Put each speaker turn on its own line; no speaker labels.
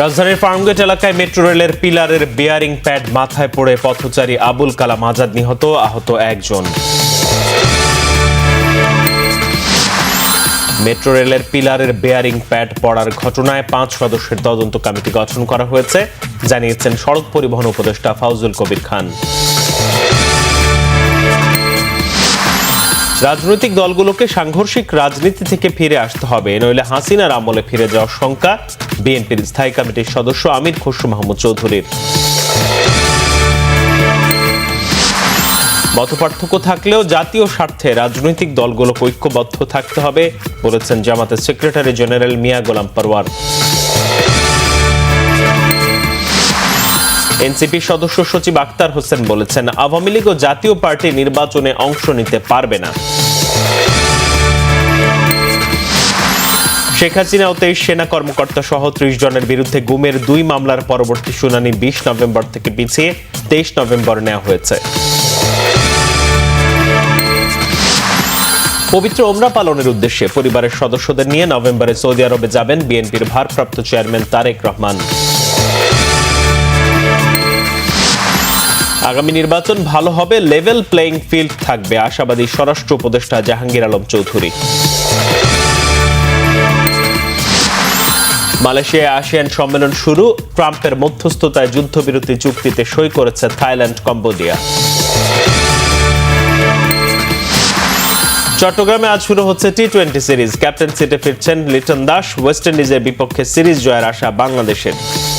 রাজধানীর ফার্মগেট এলাকায় মেট্রো রেলের পিলারের বিয়ারিং প্যাড মাথায় পড়ে পথচারী আবুল কালাম আজাদ নিহত আহত একজন মেট্রো রেলের পিলারের বেয়ারিং প্যাড পড়ার ঘটনায় পাঁচ সদস্যের তদন্ত কমিটি গঠন করা হয়েছে জানিয়েছেন সড়ক পরিবহন উপদেষ্টা ফাউজুল কবির খান রাজনৈতিক দলগুলোকে সাংঘর্ষিক রাজনীতি থেকে ফিরে আসতে হবে নইলে হাসিনার আমলে ফিরে যাওয়ার শঙ্কা বিএনপির স্থায়ী কমিটির সদস্য আমির খসরু মাহমুদ চৌধুরীর মতপার্থক্য থাকলেও জাতীয় স্বার্থে রাজনৈতিক দলগুলোকে ঐক্যবদ্ধ থাকতে হবে বলেছেন জামাতের secretary general Mia Golam Parwar NCP সদস্য সচিব আক্তার হোসেন বলেছেন আওয়ামী লীগ ও জাতীয় পার্টি নির্বাচনে অংশ নিতে পারবে না শেখ হাসিনা ও তেইশ সেনা কর্মকর্তা সহ ত্রিশ জনের বিরুদ্ধে গুমের দুই মামলার পরবর্তী শুনানি বিশ নভেম্বর থেকে পিছিয়ে তেইশ নভেম্বর নেওয়া হয়েছে পবিত্র ওমরা পালনের উদ্দেশ্যে পরিবারের সদস্যদের নিয়ে নভেম্বরে সৌদি আরবে যাবেন বিএনপির ভারপ্রাপ্ত চেয়ারম্যান তারেক রহমান আগামী নির্বাচন ভালো হবে লেভেল প্লেইং ফিল্ড থাকবে আশাবাদী স্বরাষ্ট্র উপদেষ্টা জাহাঙ্গীর আলম চৌধুরী মালয়েশিয়ায় আসিয়ান সম্মেলন শুরু ট্রাম্পের মধ্যস্থতায় যুদ্ধবিরতি চুক্তিতে সই করেছে থাইল্যান্ড কম্বোডিয়া চট্টগ্রামে আজ শুরু হচ্ছে টি টোয়েন্টি সিরিজ ক্যাপ্টেন সিটে ফিরছেন লিটন দাস ওয়েস্ট ইন্ডিজের বিপক্ষে সিরিজ জয়ের আশা বাংলাদেশের